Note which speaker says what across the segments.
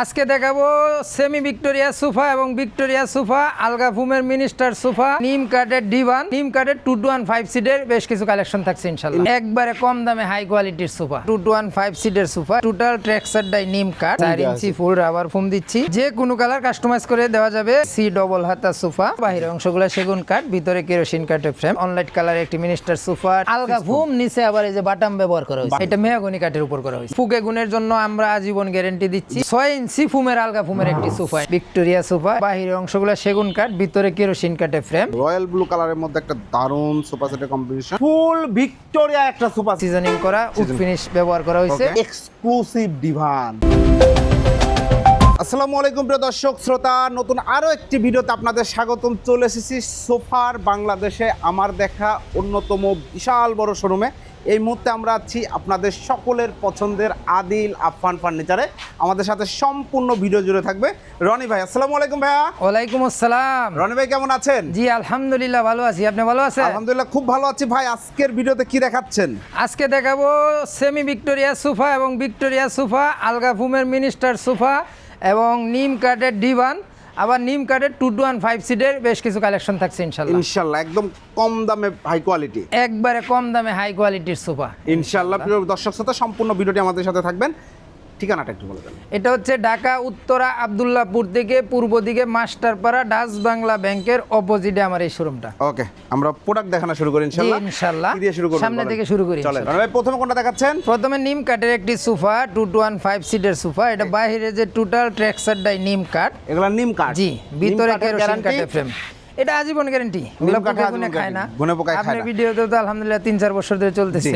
Speaker 1: আজকে দেখাবো semi Victoria sofa এবং ভিক্টোরিয়া সোফা আলগা ফুমের মিনিস্টার সোফা নিম কাঠের ডিভান নিম কাঠের টু টু ওয়ান ফাইভ সিটের বেশ কিছু কালেকশন থাকছে ইনশাল্লাহ একবারে কম দামে হাই কোয়ালিটির sofa two two one five সিটের সোফা টোটাল ট্রেক্সার ডাই নিম কাঠ চার ইঞ্চি ফুল রাবার ফুম দিচ্ছি। যে কোনো কালার কাস্টমাইজ করে দেওয়া যাবে। সি ডবল হাতা সোফা বাহিরের অংশগুলো সেগুন কাঠ ভিতরে কেরোসিন কাঠের ফ্রেম অনলাইট কালার একটি মিনিস্টার সোফা আলগা ফুম নিচে আবার এই যে বাটাম ব্যবহার করা হয়েছে। এটা মেহগনি কাঠের উপর করা হয়েছে। ফুকে গুণের জন্য আমরা আজীবন গ্যারেন্টি দিচ্ছি। ছয় ইঞ্চি ফুমের আলগা ফুমের একটি সোফা ভিক্টোরিয়া সোফা বাহিরের অংশগুলো সেগুন কাঠ ভিতরে কেরোসিন কাঠের ফ্রেম
Speaker 2: রয়্যাল ব্লু কালারের মধ্যে একটা দারুণ সোফা সেটের কম্বিনেশন ফুল ভিক্টোরিয়া একটা সোফা
Speaker 1: সিজনিং করা উড ফিনিশ ব্যবহার করা হয়েছে।
Speaker 2: এক্সক্লুসিভ ডিভান আসসালামু আলাইকুম প্রিয় দর্শক শ্রোতা। নতুন আরও একটি ভিডিওতে আপনাদের স্বাগতম। চলে এসেছি সোফার বাংলাদেশে। আমার দেখা অন্যতম বিশাল বড় শোরুমে এই মুহূর্তে আমরা আছি আপনাদের সকলের পছন্দের আদিল আফফান ফার্নিচারে। আমাদের সাথে সম্পূর্ণ ভিডিও জুড়ে থাকবে রনি ভাই। আসসালামু আলাইকুম ভাইয়া।
Speaker 1: ওয়ালাইকুম আসসালাম।
Speaker 2: রনি ভাই কেমন আছেন?
Speaker 1: জি আলহামদুলিল্লাহ ভালো আছি। আপনি ভালো আছেন?
Speaker 2: আলহামদুলিল্লাহ খুব ভালো আছি ভাই। আজকের ভিডিওতে কি দেখাচ্ছেন?
Speaker 1: আজকে দেখাবো সেমি ভিক্টোরিয়া সোফা এবং ভিক্টোরিয়া সোফা আলগা ফুমের মিনিস্টার সোফা এবং নিম কাঠের ডিভান। আবার নিম কাঠের টু টু ওয়ান ফাইভ সিটের বেশ কিছু কালেকশন থাকছে ইনশাল্লাহ।
Speaker 2: ইনশাল্লাহ একদম কম দামে হাই কোয়ালিটি
Speaker 1: একবারে কম দামে হাই কোয়ালিটির সোফা
Speaker 2: ইনশাল্লাহ প্রিয় দর্শক শ্রোতা সম্পূর্ণ ভিডিওটি আমাদের সাথে থাকবেন। ঠিকানাটা একটু বলে দেন।
Speaker 1: এটা হচ্ছে ঢাকা উত্তরা আবদুল্লাহপুর থেকে পূর্ব দিকে মাস্টারপাড়া ডাচ বাংলা ব্যাংকের অপোজিটে আমার এই শোরুমটা
Speaker 2: ওকে আমরা প্রোডাক্ট দেখানো শুরু করি ইনশাল্লাহ। কি দিয়ে শুরু করব
Speaker 1: সামনে থেকে শুরু করি,
Speaker 2: চলেন। ভাই প্রথমে কোনটা দেখাচ্ছেন?
Speaker 1: প্রথমে নিম কাঠের একটি sofa two two one five সিটের সোফা। এটা বাইরে যে টোটাল ট্রেক্সার ডাই নিম কাঠ।
Speaker 2: এগুলা নিম কাঠ।
Speaker 1: জি ভিতরে কেরোসিন? কাঠের ফ্রেম এটা আজীবন গ্যারান্টি খায় না।
Speaker 2: গুনে পোকায় খায় না।
Speaker 1: ভিডিওতে তো আলহামদুলিল্লাহ তিন চার বছর ধরে চলতেছে।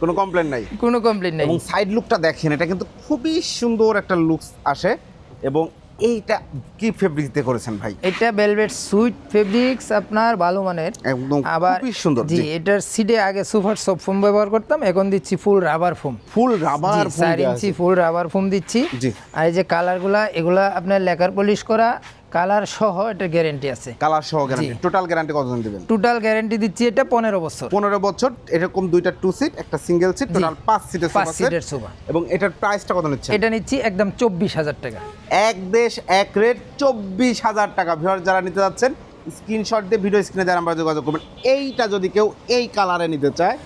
Speaker 2: কোনো কমপ্লেন নাই।
Speaker 1: কোনো কমপ্লেন নাই।
Speaker 2: এবং সাইড লুকটা দেখেন এটা কিন্তু খুবই সুন্দর একটা লুকস আসে। এবং এইটা কি ফেব্রিক দিয়ে করেছেন ভাই?
Speaker 1: এটা ভেলভেট সুইট ফেব্রিক্স আপনার ভালো মানের।
Speaker 2: একদম
Speaker 1: আবার
Speaker 2: খুবই সুন্দর
Speaker 1: জি এটার সিডে আগে সুপার সব ফোম ব্যবহার করতাম এখন দিচ্ছি full rubber foam
Speaker 2: full rubber full
Speaker 1: চার ইঞ্চি ফুল রাবার ফোম দিচ্ছি।
Speaker 2: জি।
Speaker 1: আর এই যে কালারগুলা এগুলা আপনার লেকার পলিশ করা কালার সহ এটা গ্যারান্টি আছে।
Speaker 2: কালার সহ গ্যারান্টি টোটাল গ্যারান্টি কতদিন দিবেন?
Speaker 1: টোটাল গ্যারান্টি দিচ্ছি এটা পনেরো বছর।
Speaker 2: পনেরো বছর এরকম দুইটা টু সিট একটা সিঙ্গেল সিট টোটাল পাঁচ সিটের
Speaker 1: পাঁচ
Speaker 2: সোফা সেট
Speaker 1: সিটের সোফা
Speaker 2: এবং এটার প্রাইসটা কত নিচ্ছে
Speaker 1: এটা নিচ্ছি একদম চব্বিশ হাজার টাকা।
Speaker 2: এক দেশ এক রেট চব্বিশ হাজার টাকা। ভিউয়ার যারা নিতে যাচ্ছেন স্ক্রিনশট দিয়ে ভিডিও স্ক্রিনে যারা আমরা যোগাযোগ করবেন। এইটা যদি কেউ এই কালারে নিতে চায়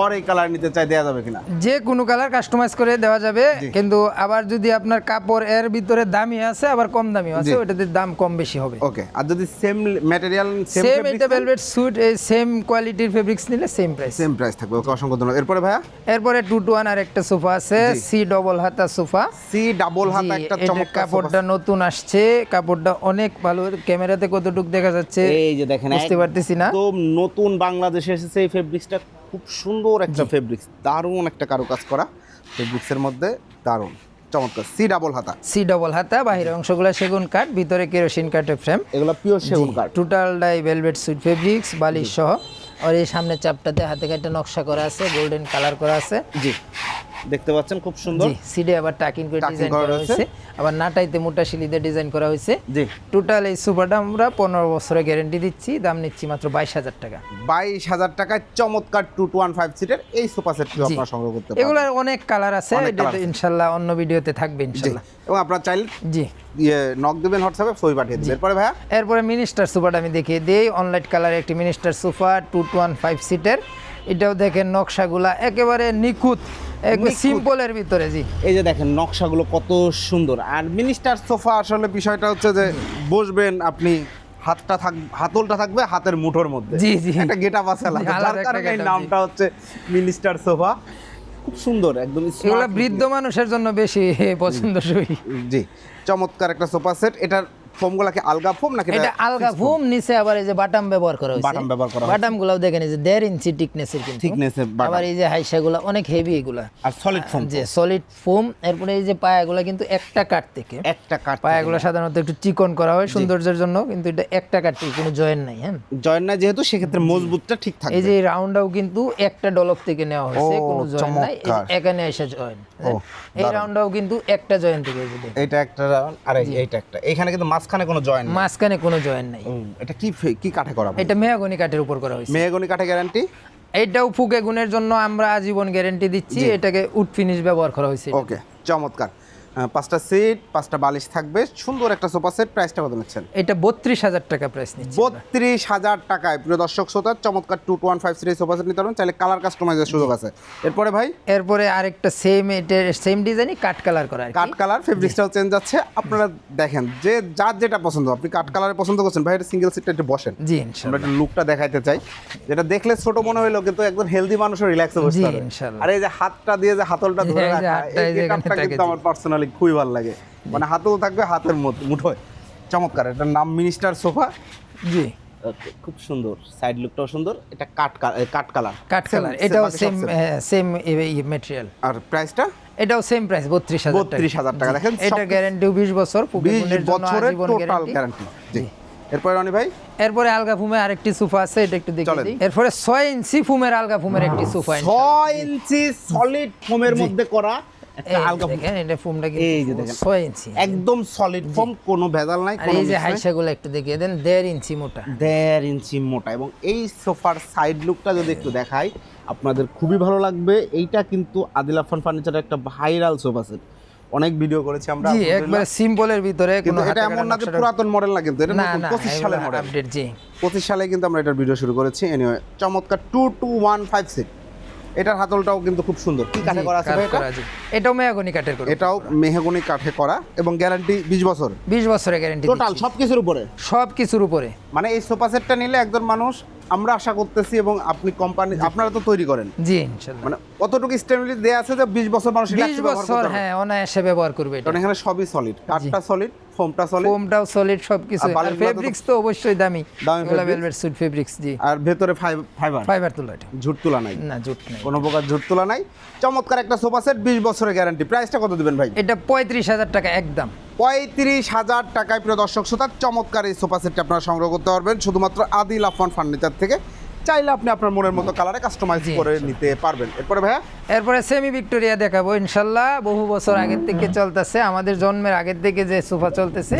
Speaker 2: অর এই কালার নিতে চায় দেওয়া যাবে কিনা?
Speaker 1: যে কোনো কালার কাস্টমাইজ করে দেওয়া যাবে কিন্তু আবার যদি আপনার কাপড় এর ভিতরে দামি আছে আবার কম দামি আছে ওটাতে দাম কম বেশি হবে।
Speaker 2: ওকে আর যদি সেম ম্যাটেরিয়াল সেম
Speaker 1: এটা ভেলভেট স্যুট এই সেম কোয়ালিটির ফেব্রিক্স নিলে সেম প্রাইস
Speaker 2: সেম প্রাইস থাকবে ওকে অসংখ্য ধন্যবাদ। এরপরে ভাইয়া?
Speaker 1: এরপরে টু টু ওয়ান আর একটা সোফা আছে সি ডবল হাতা সোফা।
Speaker 2: সি ডাবল হাত একটা চমৎকার
Speaker 1: কাপড়টা নতুন আসছে কাপড়টা অনেক ভালো ক্যামেরাতে কতটুক দেখা যাচ্ছে
Speaker 2: এই যে দেখেন
Speaker 1: বুঝতে পারতেছি না।
Speaker 2: নতুন বাংলাদেশে এসেছে এই ফেব্রিক্সটা খুব সুন্দর একটা ফেব্রিক্স দারুণ একটা কারুকাজ করা ফেব্রিক্সের মধ্যে দারুণ। চমৎকার সি ডাবল হাতা।
Speaker 1: সি ডাবল হাতা বাহিরের অংশগুলো সেগুন কাঠ ভিতরে কেরোসিন কাঠের ফ্রেম
Speaker 2: এগুলো পিওর সেগুন কাঠ।
Speaker 1: Total dye velvet suit fabrics বালিশ সহ। আর এই সামনে চাপটাতে হাতে কাটে নকশা করা আছে গোল্ডেন কালার করা আছে।
Speaker 2: জি। দেখতে পাচ্ছেন খুব সুন্দর।
Speaker 1: জি সিডে আবার টাকিং করে ডিজাইন
Speaker 2: করা
Speaker 1: হয়েছে। আবার নাটাইতে মোটা শিলিতে ডিজাইন করা হয়েছে।
Speaker 2: জি।
Speaker 1: টোটাল এই সুপারটা আমরা পনেরো বছরের গ্যারেন্টি দিচ্ছি। দাম নিচ্ছি মাত্র বাইশ হাজার টাকা।
Speaker 2: বাইশ হাজার টাকায় চমৎকার টু টু ওয়ান ফাইভ সিটের এই সোফা সেটটি। আপনারা সংগ্রহ করতে পারেন
Speaker 1: এগুলোর অনেক কালার আছে। ইনশাল্লাহ অন্য ভিডিওতে থাকবে ইনশাল্লাহ।
Speaker 2: এবং আপনারা চাইলে
Speaker 1: জি।
Speaker 2: ইয়ে নক দেবেন হোয়াটসঅ্যাপে ছবি পাঠিয়ে দেবেন। এরপরে ভাইয়া?
Speaker 1: এরপরে মিনিস্টার সোফাটা আমি দেখিয়ে দিই। অনলাইট কালার একটি minister sofa two two one five সিটের এটাও দেখেন নকশাগুলা একেবারে নিখুঁত। সিম্পলের ভিতরে জি।
Speaker 2: এই যে দেখেন নকশাগুলো কত সুন্দর। আর মিনিস্টার সোফা আসলে বিষয়টা হচ্ছে যে বসবেন আপনি হাতটা থাক হাতলটা থাকবে হাতের মুঠোর মধ্যে।
Speaker 1: জি, জি।
Speaker 2: একটা গেট আলাদা। যার কারণে। নামটা হচ্ছে মিনিস্টার সোফা। খুব সুন্দর একদম
Speaker 1: এগুলো বৃদ্ধ মানুষের জন্য বেশি পছন্দসই।
Speaker 2: জি। চমৎকার একটা সোফা সেট। এটার ফোমগুলা আলগা ফোম নাকি
Speaker 1: এটা আলগা ফুম? নিচে আবার এই যে বাটাম ব্যবহার করা হয়েছে।
Speaker 2: বাটাম ব্যবহার করা
Speaker 1: বাটাম গুলাও দেখেন এই যে দেড় ইঞ্চি টিকনেসের কিন্তু।
Speaker 2: বাটাম।
Speaker 1: আবার এই যে হাইসা গুলা অনেক হেভি এগুলা।
Speaker 2: আর সলিড ফোম
Speaker 1: যে সলিড ফোম এরপরে এই যে পায়াগুলা কিন্তু একটা কাঠ থেকে।
Speaker 2: একটা কাঠ
Speaker 1: পায়াগুলো সাধারণত একটু চিকন করা হয় সৌন্দর্যের জন্য কিন্তু এটা একটা কাঠ থেকে কোনো জয়েন নাই হ্যাঁ?
Speaker 2: জয়েন না যেহেতু সেক্ষেত্রে মজবুতটা ঠিক থাকবে।
Speaker 1: এই যে রাউন্ডটাও কিন্তু একটা ডলক থেকে নেওয়া হয়েছে কোনো জয়েন নাই। এখানে এসে জয়েন এই রাউন্ডটাও কিন্তু একটা জয়েন থেকে।
Speaker 2: এটা একটা round, আর এইটা একটা। এখানে কিন্তু মাঝখানে কোনো জয়েন
Speaker 1: মাঝখানে কোনো জয়েন নাই।
Speaker 2: এটা কি কি কাঠে করা
Speaker 1: এটা মেহগনি কাঠের উপর করা হয়েছে।
Speaker 2: মেহগনি কাঠে গ্যারান্টি
Speaker 1: এটাও ফুকে গুণের জন্য আমরা আজীবন গ্যারান্টি দিচ্ছি এটাকে উড ফিনিশ ব্যবহার করা হয়েছে।
Speaker 2: ওকে চমৎকার। পাঁচটা সিট পাঁচটা বালিশ থাকবে। সুন্দর একটা সোফা সেট প্রাইসটা কত নিচ্ছেন?
Speaker 1: এটা বত্রিশ হাজার টাকা প্রাইস নিচ্ছে
Speaker 2: বত্রিশ হাজার টাকায়। প্রিয় দর্শক শ্রোতা চমৎকার two one five series sofa set নিতে পারবেন। চাইলে কালার কাস্টমাইজের সুযোগ আছে। এরপরে ভাই?
Speaker 1: এরপরে আরেকটা সেম এটার সেম ডিজাইনই কাট কালার করা আর কি।
Speaker 2: কাঠ কালার ফেব্রিক্সটাও চেঞ্জ আছে আপনারা দেখেন যে যার যেটা পছন্দ আপনি কাঠ কালারে পছন্দ করছেন ভাই এটা সিঙ্গেল সিটটা একটু বসেন।
Speaker 1: জি
Speaker 2: আমরা একটু লুকটা দেখাইতে চাই। যেটা দেখলে ছোট মনে হইল কিন্তু একদম হেলদি মানুষও রিল্যাক্স বসতে পারে। আর এই যে হাতটা দিয়ে যে হাতলটা ধরে রাখা এই কিন্তু আমার পার্সোনালি খুবই ভালো লাগে। মানে হাতও থাকবে হাতের মধ্যে মুঠোয়। চমৎকার এটার নাম মিনিস্টার সোফা।
Speaker 1: জি।
Speaker 2: খুব সুন্দর। সাইড লুকটাও সুন্দর এটা cut cut colour
Speaker 1: cut colour এটাও সেম সেম মেটেরিয়াল
Speaker 2: আর প্রাইসটা
Speaker 1: এটাও সেম প্রাইস বত্রিশ হাজার
Speaker 2: বত্রিশ হাজার টাকা। দেখেন
Speaker 1: এটা গ্যারান্টি বিশ বছর
Speaker 2: বিশ বছরের টোটাল
Speaker 1: গ্যারান্টি
Speaker 2: জি। এরপরে রনি ভাই?
Speaker 1: এরপরে আলগা ফুমে আরেকটি সোফা আছে এটা একটু দেখে দিই। এরপরে ছয় ইঞ্চি ফুমের আলগা ফুমের একটি সোফা
Speaker 2: ছয় ইঞ্চি সলিড ফোমের মধ্যে করা একটা আলগা
Speaker 1: দেখেন এটা ফোমটা
Speaker 2: এই যে দেখেন।
Speaker 1: ছয় ইঞ্চি।
Speaker 2: একদম সলিড ফোম কোনো ভেজাল নাই কোনো
Speaker 1: এই যে। হাইসাগুলো একটু দেখিয়ে দেন ইঞ্চি মোটা।
Speaker 2: ইঞ্চি মোটা। এবং এই সোফার সাইড লুকটা যদি একটু দেখাই আপনাদের খুবই ভালো লাগবে। এইটা কিন্তু আদিল আফান ফার্নিচারের একটা ভাইরাল সোফা সেট অনেক ভিডিও করেছি আমরা
Speaker 1: জি। সিম্পলের ভিতরে
Speaker 2: কিন্তু
Speaker 1: কোনো
Speaker 2: এটা এমন না যে পুরাতন মডেল না কিন্তু এটা নতুন সালের মডেল
Speaker 1: আপডেট জি।
Speaker 2: পঁচিশ সালে কিন্তু আমরা এটার ভিডিও শুরু করেছি। এনিওয়ে চমৎকার two two one five seat এটার হাতলটাও কিন্তু খুব সুন্দর। কি কাঠে করা আছে এটা?
Speaker 1: এটাও মেয়াগনি কাঠের করে
Speaker 2: এটাও মেহগনি কাঠে করা এবং গ্যারান্টি বিশ বছর।
Speaker 1: বিশ বছরের গ্যারান্টি
Speaker 2: টোটাল সব কিছুর উপরে?
Speaker 1: সব কিছুর উপরে।
Speaker 2: মানে এই সোফা সেটটা নিলে একজন মানুষ আমরা আশা করতেছি এবং আপনি কোম্পানি আপনারা তো তৈরি করেন।
Speaker 1: জি ইনশাল্লাহ।
Speaker 2: মানে অতটুকু স্টেবিলিটি দেয়া আছে যে বিশ বছর মানুষ
Speaker 1: বিশ
Speaker 2: relax ব্যবহার করতে
Speaker 1: বছর
Speaker 2: পারবে।
Speaker 1: হ্যাঁ অনায়াসে ব্যবহার করবে এটা।
Speaker 2: কারণ এখানে সবই সলিড কাঠটা সলিড ফোমটা সলিড
Speaker 1: ফোমটাও সলিড সবকিছু।
Speaker 2: আর
Speaker 1: ফেব্রিক্স তো অবশ্যই দামি।
Speaker 2: দামি
Speaker 1: ভেলভেট সুইট ফেব্রিক্স জি।
Speaker 2: আর ভেতরে ফাইবার
Speaker 1: ফাইবার তুলা এটা।
Speaker 2: ঝুট তোলা নাই?
Speaker 1: না জুট নেই।
Speaker 2: কোনো প্রকার ঝুট তোলা নাই? চমৎকার একটা সোফা সেট বিশ বছরের গ্যারান্টি প্রাইসটা কত দিবেন ভাই?
Speaker 1: এটা পঁয়ত্রিশ হাজার টাকা একদম।
Speaker 2: পঁয়ত্রিশ হাজার টাকায় প্রিয় দর্শক শ্রোতা চমৎকার এই সোফা সেটটি আপনারা সংগ্রহ করতে পারবেন। শুধুমাত্র আদিল আফান ফার্নিচার থেকে। চাইলে আপনি আপনার মনের মতো কালারে কাস্টমাইজ করে নিতে পারবেন। এরপরে ভাইয়া?
Speaker 1: এরপরে সেমি ভিক্টোরিয়া দেখাবো ইনশাল্লাহ। বহু বছর আগের থেকে চলতেছে। আমাদের জন্মের আগের থেকে যে সোফা চলতেছে।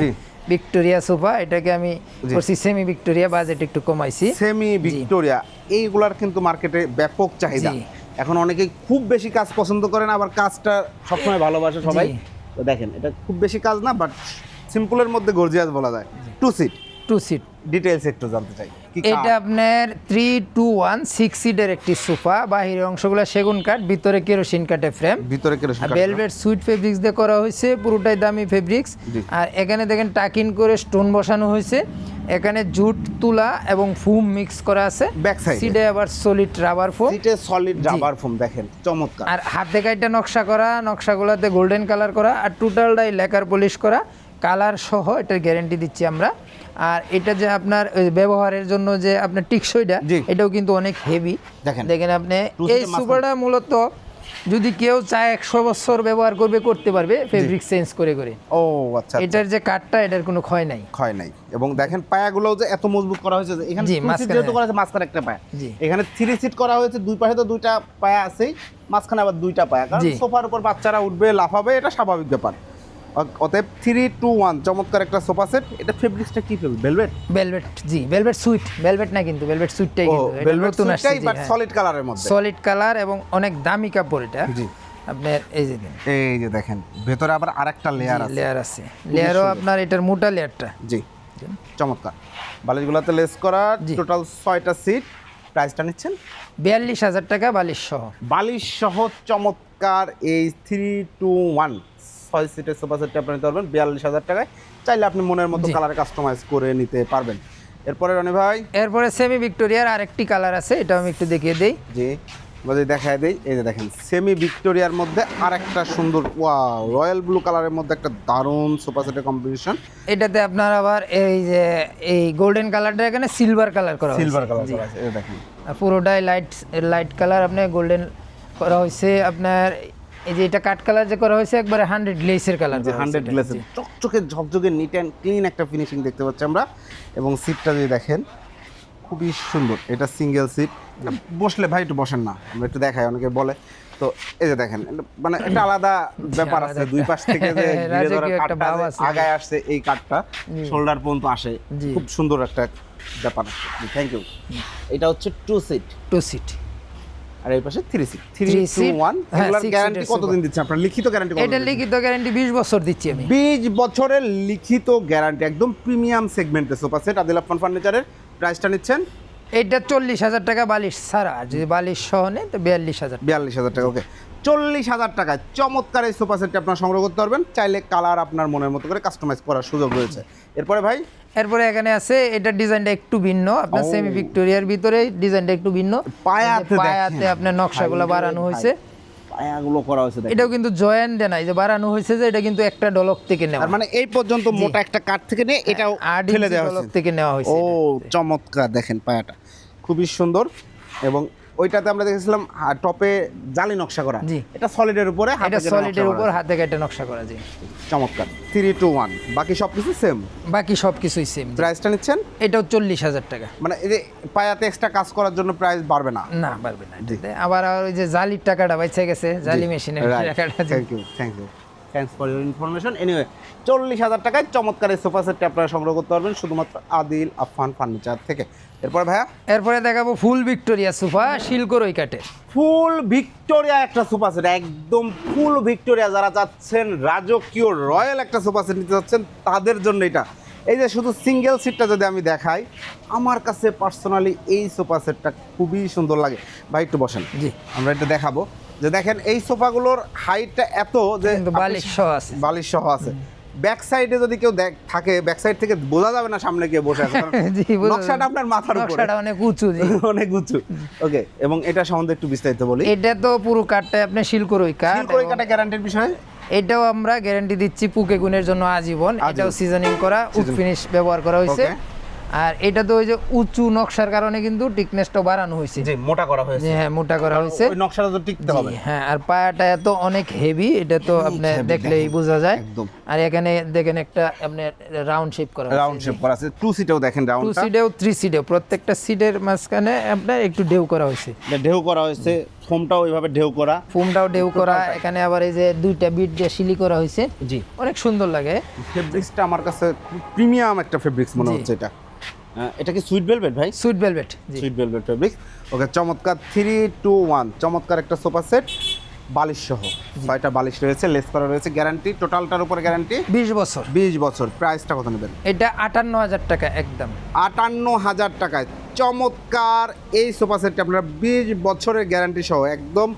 Speaker 1: ভিক্টোরিয়া সোফা এটাকে আমি করছি সেমি ভিক্টোরিয়া বাজেট একটু কমাইছি।
Speaker 2: সেমি ভিক্টোরিয়া এইগুলার কিন্তু মার্কেটে ব্যাপক চাহিদা। এখন অনেকেই খুব বেশি কাজ পছন্দ করেন আবার কাজটা সবসময় ভালোবাসে সবাই। তো দেখেন এটা খুব বেশি কাজ না বাট সিম্পলের মধ্যে গর্জিয়াস বলা যায়। Two seat
Speaker 1: two seat
Speaker 2: details একটু জানতে চাই।
Speaker 1: এটা আপনার থ্রি টু ওয়ান সিক্স সিটের একটি সোফা বাহিরের অংশগুলো সেগুন কাঠ ভিতরে কেরোসিন কাঠের ফ্রেম
Speaker 2: ভিতরে কেরোসিন
Speaker 1: ভেলভেট সুইট ফেব্রিক্স দিয়ে করা হয়েছে পুরোটাই দামি ফেব্রিক্স আর এখানে দেখেন টাকিন করে স্টোন বসানো হয়েছে। এখানে জুট তুলা এবং ফুম মিক্স করা আছে। সিডে আবার সলিড রাবার ফোম
Speaker 2: সিটে সলিড রাবার ফোম দেখেন চমৎকার।
Speaker 1: আর হাতে কাইটা নকশা করা নকশাগুলোতে গোল্ডেন কালার করা আর টোটালটাই লেকার পলিশ করা। কালার সহ এটার গ্যারেন্টি দিচ্ছি আমরা। আর এটা যে আপনার ব্যবহারের জন্য যে আপনার টিকসইটা এটাও কিন্তু অনেক হেভি
Speaker 2: দেখেন।
Speaker 1: দেখেন আপনি এই সুপারটা মূলত যদি কেউ চায় একশো বছর ব্যবহার করবে করতে পারবে ফেব্রিক চেঞ্জ করে করে।
Speaker 2: ও আচ্ছা
Speaker 1: এটার যে কাঠটা এটার কোনো ক্ষয় নাই।
Speaker 2: ক্ষয় নাই। এবং দেখেন পায়াগুলো যে এত মজবুত করা হয়েছে যে এখানে। যেহেতু করা হয়েছে মাঝখানে একটা পায়া। এখানে থ্রি সিট করা হয়েছে দুই পাশে তো দুইটা পায়া আছেই মাঝখানে আবার দুইটা পায়া। কারণ সোফার উপর বাচ্চারা উঠবে লাফাবে এটা স্বাভাবিক ব্যাপার। অতএব থ্রি টু ওয়ান চমৎকার একটা সোফা সেট এটা ফেব্রিক্সটা কি ফেব্রিক ভেলভেট
Speaker 1: ভেলভেট জি ভেলভেট সুইট ভেলভেট না কিন্তু ভেলভেট সুইটটাই কিন্তু
Speaker 2: ভেলভেট
Speaker 1: নতুন আসছে
Speaker 2: বাট সলিড কালারের মধ্যে।
Speaker 1: সলিড কালার এবং অনেক দামি কাপড় এটা।
Speaker 2: জি।
Speaker 1: আপনার এই যে
Speaker 2: এই যে দেখেন ভেতরে আবার আরেকটা লেয়ার আছে।
Speaker 1: লেয়ার আছে। লেয়ারও আপনার এটার মোটা লেয়ারটা
Speaker 2: জি চমৎকার। বালিশগুলোতে লেস করা। টোটাল ছয়টা সিট প্রাইসটা নিচ্ছেন?
Speaker 1: বিয়াল্লিশ হাজার টাকা বালিশ সহ।
Speaker 2: বালিশ সহ চমৎকার এই থ্রি টু ওয়ান ছয় সিটের সোফা সেটটা আপনি নিতে পারবেন বিয়াল্লিশ হাজার টাকায়। চাইলে আপনি মনের মতো কালার কাস্টমাইজ করে নিতে পারবেন। এরপরে রনি ভাই?
Speaker 1: এরপরে সেমি ভিক্টোরিয়ার আরেকটি কালার আছে এটাও আমি একটু দেখিয়ে দিই।
Speaker 2: জি যদি দেখায় দেই এই যে দেখেন সেমি ভিক্টোরিয়ার মধ্যে আরেকটা সুন্দর ওয়া রয়্যাল ব্লু কালারের মধ্যে একটা দারুণ সোফা সেটের কম্বিনেশন
Speaker 1: এটাতে আপনার আবার এই যে এই গোল্ডেন কালারটা এখানে সিলভার কালার করা।
Speaker 2: Silver colour. করা আছে এই দেখেন।
Speaker 1: পুরোটাই লাইট লাইট কালার আপনি গোল্ডেন করা হয়েছে আপনার এই যে এটা কাট কালার যে করা হয়েছে একবারে হান্ড্রেড গ্লেসের কালার
Speaker 2: যে হান্ড্রেড গ্লাসের চকচকে ঝকঝকে নিট অ্যান্ড ক্লিন একটা ফিনিশিং দেখতে পাচ্ছি আমরা। এবং সিটটা যদি দেখেন খুবই সুন্দর। এটা সিঙ্গেল সিট বসলে ভাই একটু বসেন না আমরা একটু দেখাই অনেকে বলে। তো এই যে দেখেন মানে একটা আলাদা ব্যাপার আছে। দুই পাশ থেকে যে ঘিরে ধরা কাঠটা
Speaker 1: ভাব আছে।
Speaker 2: আগায় আসছে এই কাঠটা শোল্ডার পর্যন্ত আসে। খুব সুন্দর একটা ব্যাপার থ্যাংক ইউ এটা হচ্ছে টু সিট
Speaker 1: টু সিট
Speaker 2: আর এই পাশে three seat three two one
Speaker 1: হ্যাঁ,
Speaker 2: এগুলার
Speaker 1: six
Speaker 2: গ্যারান্টি কতদিন
Speaker 1: sofa।
Speaker 2: আপনার লিখিত গ্যারান্টি
Speaker 1: এটা লিখিত গ্যারান্টি বিশ বছর দিচ্ছি আমি।
Speaker 2: বিশ বছরের লিখিত গ্যারান্টি একদম প্রিমিয়াম সেগমেন্টের সোফা সেট আদিল আফান ফার্নিচারের প্রাইসটা নিচ্ছেন?
Speaker 1: এটা চল্লিশ হাজার টাকা বালিশ ছাড়া আর যদি বালিশ সহ নেই তো বিয়াল্লিশ হাজার
Speaker 2: বিয়াল্লিশ হাজার টাকা ওকে চল্লিশ হাজার টাকায় চমৎকার এই সোফা সেটটি আপনার সংগ্রহ করতে পারবেন। চাইলে কালার আপনার মনের মতো করে কাস্টমাইজ করার সুযোগ রয়েছে। এরপরে ভাই?
Speaker 1: এরপরে এখানে আছে এটা ডিজাইনটা একটু ভিন্ন। আপনার সেমি ভিক্টোরিয়ার ভিতরে ডিজাইনটা একটু ভিন্ন।
Speaker 2: পায়াতে
Speaker 1: পায়াতে। আপনার নকশাগুলো বাড়ানো হয়েছে।
Speaker 2: পায়াগুলো করা হয়েছে
Speaker 1: এটাও কিন্তু জয়েন্ট দেয় না এই যে বাড়ানো হয়েছে যে এটা কিন্তু একটা ডলক থেকে নেওয়া।
Speaker 2: মানে এই পর্যন্ত মোটা একটা কাঠ থেকে নিয়ে এটাও
Speaker 1: ইঞ্চি
Speaker 2: দেওয়া
Speaker 1: ডলক থেকে নেওয়া হয়েছে
Speaker 2: ও চমৎকার দেখেন পায়াটা। খুবই সুন্দর এবং ওইটাতে আমরা দেখেছিলাম টপে জালি নকশা করা।
Speaker 1: জি।
Speaker 2: এটা সলিডের উপরে
Speaker 1: এটা সলিডের উপর হাতে কেটে নকশা করা
Speaker 2: আছে। চমৎকার। থ্রি টু ওয়ান বাকি সব কিছু সেম
Speaker 1: বাকি সব কিছুই সেম
Speaker 2: প্রাইসটা নিচ্ছেন?
Speaker 1: এটাও চল্লিশ হাজার টাকা।
Speaker 2: মানে এই যে পায়াতে এক্সট্রা কাজ করার জন্য প্রাইস বাড়বে না?
Speaker 1: না বাড়বে না। আবার আর ওই যে জালির টাকাটা বাইচে গেছে জালি মেশিনের টাকাটা
Speaker 2: thank you thank you thanks for your information anyway চল্লিশ হাজার টাকায় চমৎকার এই সোফা সেটটি আপনারা সংগ্রহ করতে পারবেন শুধুমাত্র আদিল আফান ফার্নিচার থেকে। এরপরে ভাইয়া?
Speaker 1: এরপরে দেখাবো ফুল ভিক্টোরিয়া সোফা শিলকর ওই কাটে
Speaker 2: ফুল ভিক্টোরিয়া একটা সোফা সেট একদম ফুল ভিক্টোরিয়া। যারা চাচ্ছেন রাজকীয় রয়্যাল একটা সোফা সেট নিতে চাচ্ছেন তাদের জন্য এটা। এই যে শুধু সিঙ্গেল সিটটা যদি আমি দেখাই আমার কাছে পার্সোনালি এই সোফা সেটটা খুবই সুন্দর লাগে। ভাই একটু বসেন।
Speaker 1: জি।
Speaker 2: আমরা এটা দেখাবো। যে দেখেন এই সোফাগুলোর হাইটটা এত যে
Speaker 1: বালিশ সহ আছে।
Speaker 2: বালিশ সহ আছে। ব্যাক সাইডে যদি কেউ দেখ থাকে ব্যাক সাইড থেকে বোঝা যাবে না সামনে কে বসে আছে নকশাটা আপনার মাথার উপরে।
Speaker 1: নকশাটা অনেক উঁচু
Speaker 2: অনেক উঁচু। ওকে এবং এটা সম্বন্ধে একটু বিস্তারিত বলি।
Speaker 1: এটা তো পুরো কাঠটাই আপনি শিলকর ওই কাঠ এবং
Speaker 2: গ্যারান্টির বিষয়ে?
Speaker 1: এটাও আমরা গ্যারান্টি দিচ্ছি পুকে গুণের জন্য আজীবন। এটাও সিজনিং করা উড ফিনিশ ব্যবহার করা হয়েছে. আর এটা তো ওই যে উঁচু নকশার কারণে কিন্তু টিকনেসটাও বাড়ানো হয়েছে।
Speaker 2: জি মোটা করা হয়েছে।
Speaker 1: হ্যাঁ মোটা করা হয়েছে।
Speaker 2: ওই নকশাটা তো টিকতে হবে
Speaker 1: হ্যাঁ আর পায়াটা এত অনেক হেভি এটা তো আপনি দেখলেই। বোঝা যায়।
Speaker 2: একদম।
Speaker 1: আর এখানে দেখেন একটা আপনি রাউন্ড শেপ করা
Speaker 2: রাউন্ড শেপ করা আছে। টু সিটেও দেখেন রাউন্ডটা টু
Speaker 1: সিটেও থ্রি সিটেও প্রত্যেকটা সিটের মাঝখানে আপনার একটু ঢেউ করা হয়েছে।
Speaker 2: ঢেউ করা হয়েছে। ফোমটাও ওইভাবে ঢেউ করা।
Speaker 1: ফোমটাও ঢেউ করা এখানে আবার এই যে দুইটা বিট দিয়ে শিলি করা হয়েছে।
Speaker 2: জি।
Speaker 1: অনেক সুন্দর লাগে।
Speaker 2: ফেব্রিক্সটা আমার কাছে প্রিমিয়াম একটা ফেব্রিক্স মনে হচ্ছে এটা। এটা কি সুইট ভেলভেট ভাই?
Speaker 1: সুইট ভেলভেট জি।
Speaker 2: সুইট ভেলভেট ফেব্রিক্স ওকে চমৎকার থ্রি টু ওয়ান চমৎকার একটা সোফা সেট বালিশ সহ ছয়টা বালিশ রয়েছে লেস করা রয়েছে গ্যারান্টি টোটালটার উপরে গ্যারান্টি
Speaker 1: বিশ বছর।
Speaker 2: বিশ বছর। প্রাইসটা কত নেবেন?
Speaker 1: এটা আটান্ন হাজার টাকা একদম।
Speaker 2: আটান্ন হাজার টাকায়। চমৎকার এই সোফা সেটটি আপনারা বিশ বছরের গ্যারান্টি সহ একদম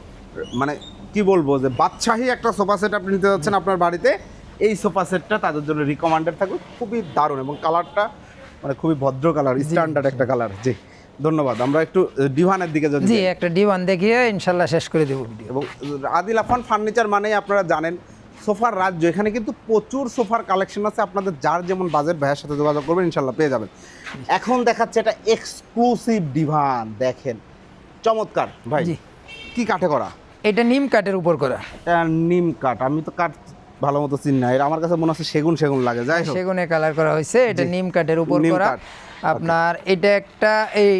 Speaker 2: মানে কি বলব যে বাদশাহী একটা সোফা সেট আপনি নিতে যাচ্ছেন আপনার বাড়িতে এই সোফা সেটটা তাদের জন্য রিকমান্ডেড থাকবে। খুবই দারুণ এবং কালারটা মানে খুবই ভদ্র কালার স্ট্যান্ডার্ড একটা কালার জি। ধন্যবাদ। আমরা একটু ডিভানের দিকে যদি
Speaker 1: জি একটা ডিওয়ান দেখিয়ে ইনশাল্লাহ শেষ করে দেবো
Speaker 2: এবং আদিল আফান ফার্নিচার মানেই আপনারা জানেন সোফার রাজ্য। এখানে কিন্তু প্রচুর সোফার কালেকশন আছে। আপনাদের যার যেমন বাজেট ভাইয়ের সাথে যোগাযোগ করবেন ইনশাল্লাহ পেয়ে যাবেন। এখন দেখাচ্ছে এটা এক্সক্লুসিভ ডিভান দেখেন। চমৎকার ভাই। কি কাঠে করা?
Speaker 1: এটা নিম কাঠের উপর করা।
Speaker 2: নিম কাঠ। আমি তো কাঠ ভালো মতো চিনি না। আমার কাছে মনে হচ্ছে সেগুন সেগুন লাগে যাই হোক।
Speaker 1: সেগুনে কালার করা হয়েছে এটা নিম কাঠের উপর করা। আপনার এটা একটা এই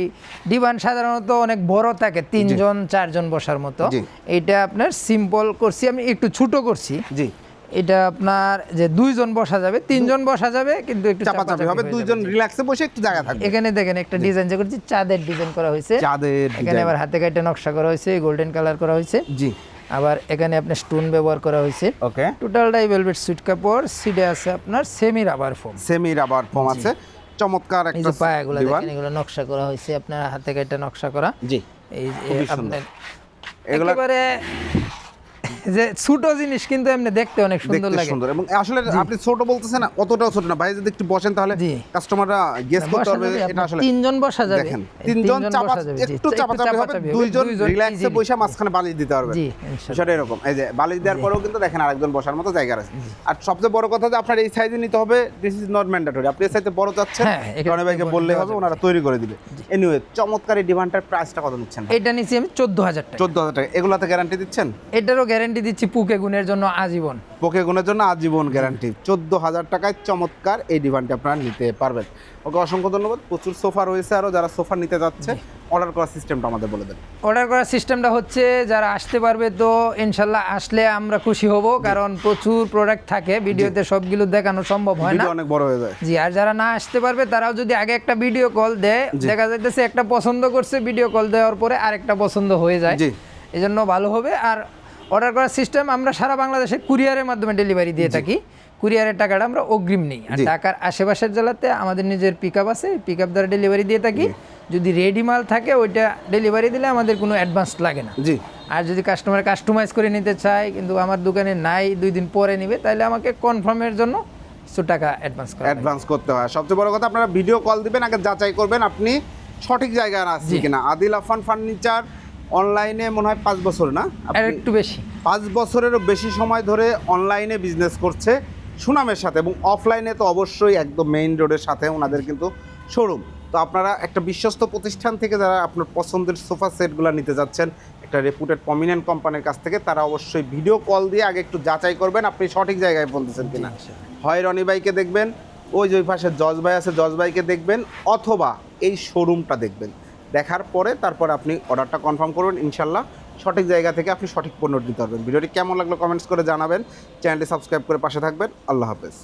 Speaker 1: ডিবান সাধারণত অনেক বড় থাকে তিনজন চারজন বসার মতো। এটা আপনার সিম্পল করছি আমি একটু ছোট করছি।
Speaker 2: জি।
Speaker 1: এটা আপনার যে দুইজন বসা যাবে তিনজন বসা যাবে কিন্তু একটু
Speaker 2: চাপাচাপি হবে। দুইজন। রিল্যাক্সে বসে একটু জায়গা থাকবে।
Speaker 1: এখানে দেখেন একটা ডিজাইন যে করছি চাঁদের ডিজাইন করা হয়েছে।
Speaker 2: চাঁদের
Speaker 1: এখানে আবার হাতে কাটে নকশা করা হয়েছে গোল্ডেন কালার করা হয়েছে।
Speaker 2: জি।
Speaker 1: আবার এখানে আপনার স্টোন ব্যবহার করা হয়েছে।
Speaker 2: ওকে
Speaker 1: টোটালটাই ভেলভেট সুইট কাপড় সিডে আছে আপনার semi rubber foam
Speaker 2: semi rubber foam আছে। চমৎকার একটা
Speaker 1: এই পায়াগুলো দেখেন এগুলো নকশা করা হয়েছে। আপনার হাতে কেটে নকশা করা।
Speaker 2: জি।
Speaker 1: এই যে আপনার
Speaker 2: এগুলো
Speaker 1: একেবারে যে ছোট জিনিস কিন্তু এমনি দেখতে অনেক সুন্দর লাগে।
Speaker 2: সুন্দর। এবং আসলে আপনি ছোট বলতেছেন না অতটাও ছোট না। ভাই যদি একটু বসেন তাহলে কাস্টমাররা গেস করতে পারবে এটা আসলে
Speaker 1: তিনজন বসা যাবে।
Speaker 2: দেখেন তিনজন চাপা। একটু চাপাচাপি হবে দুইজন রিল্যাক্সে বসে মাঝখানে বালিশ দিতে পারবে।
Speaker 1: জি, ইনশাআল্লাহ।
Speaker 2: এরকম। এই যে বালিশ দেওয়ার পরেও কিন্তু দেখেন আরেকজন বসার মতো জায়গা আছে আর সবচেয়ে বড় কথা যে আপনার এই সাইজে নিতে হবে দিস ইজ নট ম্যান্ডেটরি আপনি এই সাইজে বড় চাচ্ছেন
Speaker 1: হ্যাঁ,
Speaker 2: রনি ভাইকে বললে হবে ওনারা তৈরি করে দিবে। এনিওয়ে চমৎকার এই ডিমান্ডটার প্রাইসটা কত নিচ্ছেন
Speaker 1: এটা নিচ্ছি আমি চোদ্দ হাজার টাকা।
Speaker 2: চোদ্দ হাজার টাকা। এগুলাতে গ্যারান্টি দিচ্ছেন?
Speaker 1: এটারও গ্যারেন্টি দিচ্ছি পুকে গুণের জন্য আজীবন।
Speaker 2: পোকে গুণের জন্য আজীবন গ্যারান্টি। চোদ্দ হাজার টাকায় চমৎকার এই ডিভানটি আপনারা নিতে পারবেন। ওকে অসংখ্য ধন্যবাদ। প্রচুর সোফা রয়েছে আরও যারা সোফা নিতে যাচ্ছে অর্ডার করার সিস্টেমটা আমাদের বলে দেন।
Speaker 1: অর্ডার করার সিস্টেমটা হচ্ছে যারা আসতে পারবে তো ইনশাল্লাহ আসলে আমরা খুশি হব কারণ প্রচুর প্রোডাক্ট থাকে ভিডিওতে সবগুলো দেখানো সম্ভব হয় না।
Speaker 2: অনেক বড় হয়ে যায়।
Speaker 1: জি আর যারা না আসতে পারবে তারাও যদি আগে একটা ভিডিও কল দেয় দেখা যাইতেছে একটা পছন্দ করছে ভিডিও কল দেওয়ার পরে আরেকটা পছন্দ হয়ে যায়। এই জন্য ভালো হবে আর অর্ডার করার সিস্টেম আমরা সারা বাংলাদেশে কুরিয়ারের মাধ্যমে ডেলিভারি দিয়ে থাকি। কুরিয়ারের টাকাটা আমরা অগ্রিম নিই। আর। ঢাকার আশেপাশের জেলাতে আমাদের নিজের পিক আপ আছে পিক আপ দ্বারা ডেলিভারি দিয়ে থাকি। যদি রেডি মাল থাকে ওইটা ডেলিভারি দিলে আমাদের কোনো অ্যাডভান্স লাগে না।
Speaker 2: জি।
Speaker 1: আর যদি কাস্টমার কাস্টমাইজ করে নিতে চায় কিন্তু আমার দোকানে নাই দুই দিন পরে নিবে তাহলে আমাকে কনফার্মের জন্য কিছু টাকা অ্যাডভান্স করা
Speaker 2: অ্যাডভান্স করতে হয়। সবচেয়ে বড় কথা আপনারা ভিডিও কল দিবেন আগে যাচাই করবেন আপনি সঠিক জায়গায় আসছি। কিনা। আদিল আফান ফার্নিচার অনলাইনে মনে হয় পাঁচ বছর না?
Speaker 1: একটু বেশি।
Speaker 2: পাঁচ বছরেরও বেশি সময় ধরে অনলাইনে বিজনেস করছে সুনামের সাথে এবং অফলাইনে তো অবশ্যই একদম মেইন রোডের সাথে ওনাদের কিন্তু শোরুম তো আপনারা একটা বিশ্বস্ত প্রতিষ্ঠান থেকে যারা আপনার পছন্দের সোফা সেটগুলো নিতে যাচ্ছেন একটা রেপুটেড প্রমিনেন্ট কোম্পানির কাছ থেকে তারা অবশ্যই ভিডিও কল দিয়ে আগে একটু যাচাই করবেন আপনি সঠিক জায়গায় বলতেছেন কিনা। হয় রনি ভাইকে দেখবেন ওই যে ওই পাশে জজ ভাই আছে জজ ভাইকে দেখবেন অথবা এই শোরুমটা দেখবেন। দেখার পরে তারপর আপনি অর্ডারটা কনফার্ম করবেন ইনশাল্লাহ সঠিক জায়গা থেকে আপনি সঠিক পণ্য দিতে পারবেন। ভিডিওটি কেমন লাগল কমেন্টস করে জানাবেন। চ্যানেলটি সাবস্ক্রাইব করে পাশে থাকবেন। আল্লাহ হাফেজ।